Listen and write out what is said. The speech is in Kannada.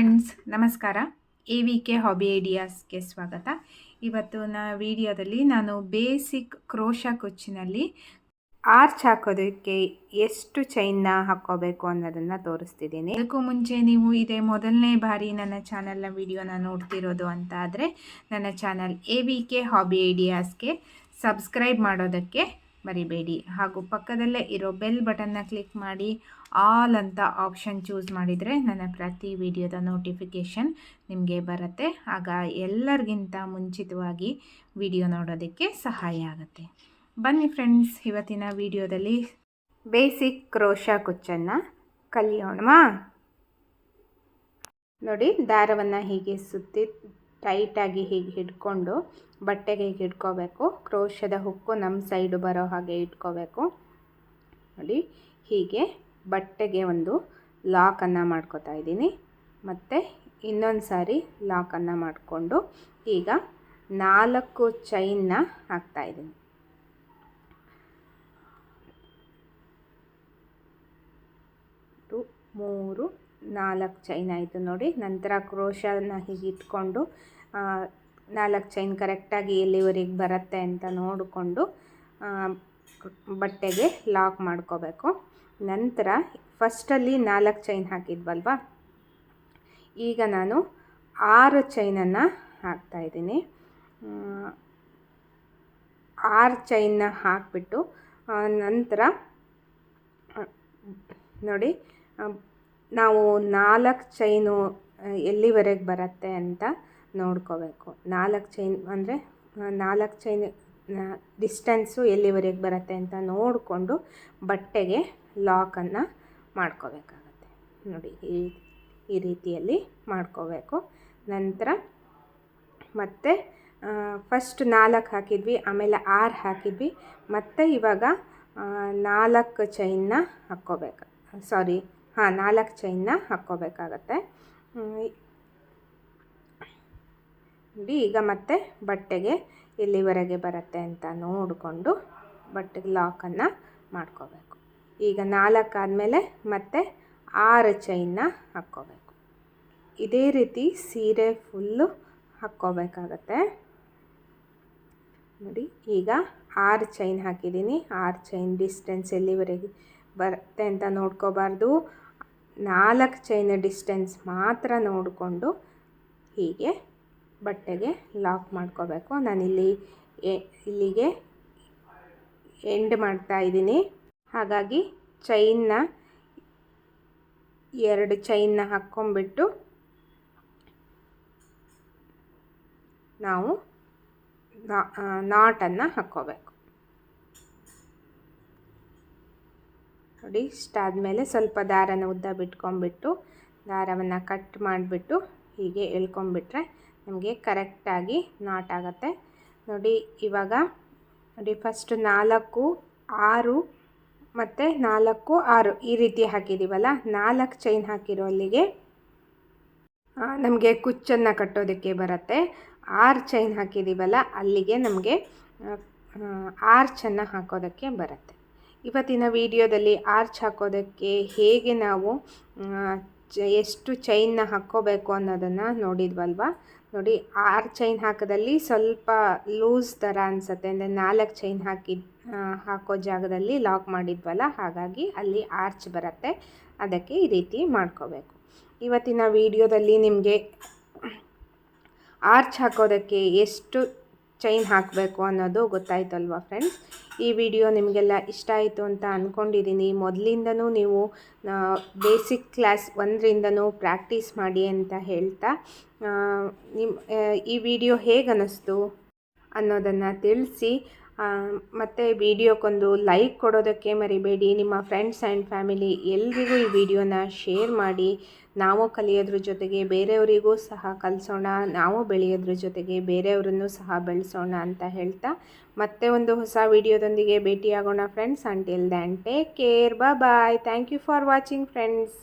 ಫ್ರೆಂಡ್ಸ್ ನಮಸ್ಕಾರ. ಎ ವಿ ಕೆ ಹಾಬಿ ಐಡಿಯಾಸ್ಗೆ ಸ್ವಾಗತ. ಇವತ್ತಿನ ವಿಡಿಯೋದಲ್ಲಿ ನಾನು ಬೇಸಿಕ್ ಕ್ರೋಶ ಕುಚ್ಚಿನಲ್ಲಿ ಆರ್ಚ್ ಹಾಕೋದಕ್ಕೆ ಎಷ್ಟು ಚೈನ್ನ ಹಾಕ್ಕೋಬೇಕು ಅನ್ನೋದನ್ನು ತೋರಿಸ್ತಿದ್ದೀನಿ. ಅದಕ್ಕೂ ಮುಂಚೆ ನೀವು ಇದೇ ಮೊದಲನೇ ಬಾರಿ ನನ್ನ ಚಾನಲ್ನ ವಿಡಿಯೋನ ನೋಡ್ತಿರೋದು ಅಂತ ಆದರೆ ನನ್ನ channel A V K hobby ಐಡಿಯಾಸ್ಗೆ subscribe ಮಾಡೋದಕ್ಕೆ ಮರಿಬೇಡಿ. ಹಾಗೂ ಪಕ್ಕದಲ್ಲೇ ಇರೋ ಬೆಲ್ ಬಟನ್ನ ಕ್ಲಿಕ್ ಮಾಡಿ, ಆಲ್ ಅಂತ ಆಪ್ಷನ್ ಚೂಸ್ ಮಾಡಿದರೆ ನನ್ನ ಪ್ರತಿ ವಿಡಿಯೋದ ನೋಟಿಫಿಕೇಷನ್ ನಿಮಗೆ ಬರುತ್ತೆ. ಆಗ ಎಲ್ಲರಿಗಿಂತ ಮುಂಚಿತವಾಗಿ ವಿಡಿಯೋ ನೋಡೋದಕ್ಕೆ ಸಹಾಯ ಆಗುತ್ತೆ. ಬನ್ನಿ ಫ್ರೆಂಡ್ಸ್, ಇವತ್ತಿನ ವಿಡಿಯೋದಲ್ಲಿ ಬೇಸಿಕ್ ಕ್ರೋಶ ಕುಚ್ಚನ್ನು ಕಲಿಯೋಣ ನೋಡಿ, ದಾರವನ್ನು ಹೀಗೆ ಸುತ್ತಿ ಟೈಟಾಗಿ ಹೀಗೆ ಹಿಡ್ಕೊಂಡು ಬಟ್ಟೆಗೆ ಹೀಗೆ ಇಟ್ಕೋಬೇಕು ಕ್ರೋಶದ ಹುಕ್ಕು ನಮ್ಮ ಸೈಡು ಬರೋ ಹಾಗೆ ಇಟ್ಕೋಬೇಕು. ನೋಡಿ, ಹೀಗೆ ಬಟ್ಟೆಗೆ ಒಂದು ಲಾಕನ್ನು ಮಾಡ್ಕೋತಾ ಇದ್ದೀನಿ. ಮತ್ತು ಇನ್ನೊಂದು ಸಾರಿ ಲಾಕನ್ನು ಮಾಡಿಕೊಂಡು ಈಗ ನಾಲ್ಕು ಚೈನ್ನ ಹಾಕ್ತಾಯಿದ್ದೀನಿ ಮೂರು ನಾಲ್ಕು ಚೈನ್ ಆಯಿತು ನೋಡಿ. ನಂತರ ಕ್ರೋಶನ ಹೀಗೆ ಇಟ್ಕೊಂಡು ನಾಲ್ಕು ಚೈನ್ ಕರೆಕ್ಟಾಗಿ ಎಲ್ಲಿವರೆಗೆ ಬರುತ್ತೆ ಅಂತ ನೋಡಿಕೊಂಡು ಬಟ್ಟೆಗೆ ಲಾಕ್ ಮಾಡ್ಕೋಬೇಕು. ನಂತರ ಫಸ್ಟಲ್ಲಿ ನಾಲ್ಕು ಚೈನ್ ಹಾಕಿದ್ವಲ್ವ? ಈಗ ನಾನು ಆರು ಚೈನನ್ನು ಹಾಕ್ತಾಯಿದ್ದೀನಿ ಆರು ಚೈನ್ನ ಹಾಕಿಬಿಟ್ಟು ನಂತರ ನೋಡಿ ನಾವು ನಾಲ್ಕು ಚೈನು ಎಲ್ಲಿವರೆಗೆ ಬರುತ್ತೆ ಅಂತ ನೋಡ್ಕೋಬೇಕು. ನಾಲ್ಕು ಚೈನ್ ಅಂದರೆ ನಾಲ್ಕು ಚೈನ್ ಡಿಸ್ಟೆನ್ಸು ಎಲ್ಲಿವರೆಗೆ ಬರುತ್ತೆ ಅಂತ ನೋಡಿಕೊಂಡು ಬಟ್ಟೆಗೆ ಲಾಕನ್ನು ಮಾಡ್ಕೋಬೇಕಾಗತ್ತೆ. ನೋಡಿ, ಈ ಈ ರೀತಿಯಲ್ಲಿ ಮಾಡ್ಕೋಬೇಕು. ನಂತರ ಮತ್ತು ಫಸ್ಟ್ ನಾಲ್ಕು ಹಾಕಿದ್ವಿ, ಆಮೇಲೆ ಆರು ಹಾಕಿದ್ವಿ, ಮತ್ತು ಇವಾಗ ನಾಲ್ಕು ಚೈನ್ನ ಹಾಕ್ಕೋಬೇಕು. ಸಾರಿ ಹಾಂ, ನಾಲ್ಕು ಚೈನ್ನ ಹಾಕ್ಕೋಬೇಕಾಗತ್ತೆ. ನೋಡಿ, ಈಗ ಮತ್ತೆ ಬಟ್ಟೆಗೆ ಎಲ್ಲಿವರೆಗೆ ಬರುತ್ತೆ ಅಂತ ನೋಡಿಕೊಂಡು ಬಟ್ಟೆಗೆ ಲಾಕನ್ನು ಮಾಡ್ಕೋಬೇಕು. ಈಗ ನಾಲ್ಕು ಆದಮೇಲೆ ಮತ್ತೆ ಆರು ಚೈನ್ನ ಹಾಕ್ಕೋಬೇಕು. ಇದೇ ರೀತಿ ಸೀರೆ ಫುಲ್ಲು ಹಾಕ್ಕೋಬೇಕಾಗತ್ತೆ. ನೋಡಿ, ಈಗ ಆರು ಚೈನ್ ಹಾಕಿದ್ದೀನಿ. ಆರು ಚೈನ್ ಡಿಸ್ಟೆನ್ಸ್ ಎಲ್ಲಿವರೆಗೆ ಬರುತ್ತೆ ಅಂತ ನೋಡ್ಕೋಬಾರ್ದು. ನಾಲ್ಕು ಚೈನ್ ಡಿಸ್ಟೆನ್ಸ್ ಮಾತ್ರ ನೋಡಿಕೊಂಡು ಹೀಗೆ ಬಟ್ಟೆಗೆ ಲಾಕ್ ಮಾಡ್ಕೋಬೇಕು. ನಾನಿಲ್ಲಿ ಇಲ್ಲಿಗೆ ಎಂಡ್ ಮಾಡ್ತಾ ಇದ್ದೀನಿ. ಹಾಗಾಗಿ ಚೈನ್ನ ಎರಡು ಚೈನ್ನ ಹಾಕ್ಕೊಂಬಿಟ್ಟು ನಾವು ನಾಟನ್ನು ಹಾಕ್ಕೋಬೇಕು. ನೋಡಿ, ಇಷ್ಟಾದಮೇಲೆ ಸ್ವಲ್ಪ ದಾರನ ಉದ್ದ ಬಿಟ್ಕೊಂಬಿಟ್ಟು ದಾರವನ್ನು ಕಟ್ ಮಾಡಿಬಿಟ್ಟು ಹೀಗೆ ಎಳ್ಕೊಂಬಿಟ್ರೆ ನಮಗೆ ಕರೆಕ್ಟಾಗಿ ನಾಟ್ ಆಗುತ್ತೆ. ನೋಡಿ, ಇವಾಗ ನೋಡಿ ಫಸ್ಟ್ ನಾಲ್ಕು, ಆರು ಮತ್ತು ನಾಲ್ಕು, ಆರು ಈ ರೀತಿ ಹಾಕಿದ್ದೀವಲ್ಲ ನಾಲ್ಕು ಚೈನ್ ಹಾಕಿರೋ ಅಲ್ಲಿಗೆ ನಮಗೆ ಕುಚ್ಚನ್ನು ಕಟ್ಟೋದಕ್ಕೆ ಬರುತ್ತೆ. ಆರು ಚೈನ್ ಹಾಕಿದ್ದೀವಲ್ಲ ಅಲ್ಲಿಗೆ ನಮಗೆ ಆರ್ಚನ್ನು ಹಾಕೋದಕ್ಕೆ ಬರುತ್ತೆ. ಇವತ್ತಿನ ವಿಡಿಯೋದಲ್ಲಿ ಆರ್ಚ್ ಹಾಕೋದಕ್ಕೆ ಹೇಗೆ ನಾವು ಎಷ್ಟು ಚೈನ್ನ ಹಾಕ್ಕೋಬೇಕು ಅನ್ನೋದನ್ನು ನೋಡಿದ್ವಲ್ವ? ನೋಡಿ ಆರು ಚೈನ್ ಹಾಕೋದಲ್ಲಿ ಸ್ವಲ್ಪ ಲೂಸ್ ಥರ ಅನಿಸುತ್ತೆ. ಅಂದರೆ ನಾಲ್ಕು ಚೈನ್ ಹಾಕಿ ಹಾಕೋ ಜಾಗದಲ್ಲಿ ಲಾಕ್ ಮಾಡಿದ್ವಲ್ಲ, ಹಾಗಾಗಿ ಅಲ್ಲಿ ಆರ್ಚ್ ಬರುತ್ತೆ. ಅದಕ್ಕೆ ಈ ರೀತಿ ಮಾಡ್ಕೋಬೇಕು. ಇವತ್ತಿನ ವಿಡಿಯೋದಲ್ಲಿ ನಿಮಗೆ ಆರ್ಚ್ ಹಾಕೋದಕ್ಕೆ ಎಷ್ಟು ಚೈನ್ ಹಾಕಬೇಕು ಅನ್ನೋದು ಗೊತ್ತಾಯ್ತಲ್ವ ಫ್ರೆಂಡ್ಸ್? ಈ ವಿಡಿಯೋ ನಿಮಗೆಲ್ಲ ಇಷ್ಟ ಆಯಿತು ಅಂತ ಅಂದ್ಕೊಂಡಿದ್ದೀನಿ ಮೊದಲಿಂದನೂ ನೀವು ಬೇಸಿಕ್ ಕ್ಲಾಸ್ ಒಂದರಿಂದನೂ ಪ್ರಾಕ್ಟೀಸ್ ಮಾಡಿ ಅಂತ ಹೇಳ್ತಾ ನಿಮ್ಮ ಈ ವಿಡಿಯೋ ಹೇಗೆ ಅನ್ನಿಸ್ತು ಅನ್ನೋದನ್ನು ತಿಳಿಸಿ ಮತ್ತು ವಿಡಿಯೋಕ್ಕೊಂದು ಲೈಕ್ ಕೊಡೋದಕ್ಕೆ ಮರಿಬೇಡಿ. ನಿಮ್ಮ ಫ್ರೆಂಡ್ಸ್ ಆ್ಯಂಡ್ ಫ್ಯಾಮಿಲಿ ಎಲ್ರಿಗೂ ಈ ವಿಡಿಯೋನ ಶೇರ್ ಮಾಡಿ. ನಾವು ಕಲಿಯೋದ್ರ ಜೊತೆಗೆ ಬೇರೆಯವರಿಗೂ ಸಹ ಕಲಿಸೋಣ. ನಾವು ಬೆಳೆಯೋದ್ರ ಜೊತೆಗೆ ಬೇರೆಯವರನ್ನು ಸಹ ಬೆಳೆಸೋಣ ಅಂತ ಹೇಳ್ತಾ ಮತ್ತೆ ಒಂದು ಹೊಸ ವಿಡಿಯೋದೊಂದಿಗೆ ಭೇಟಿಯಾಗೋಣ friends until then take care bye thank you for watching friends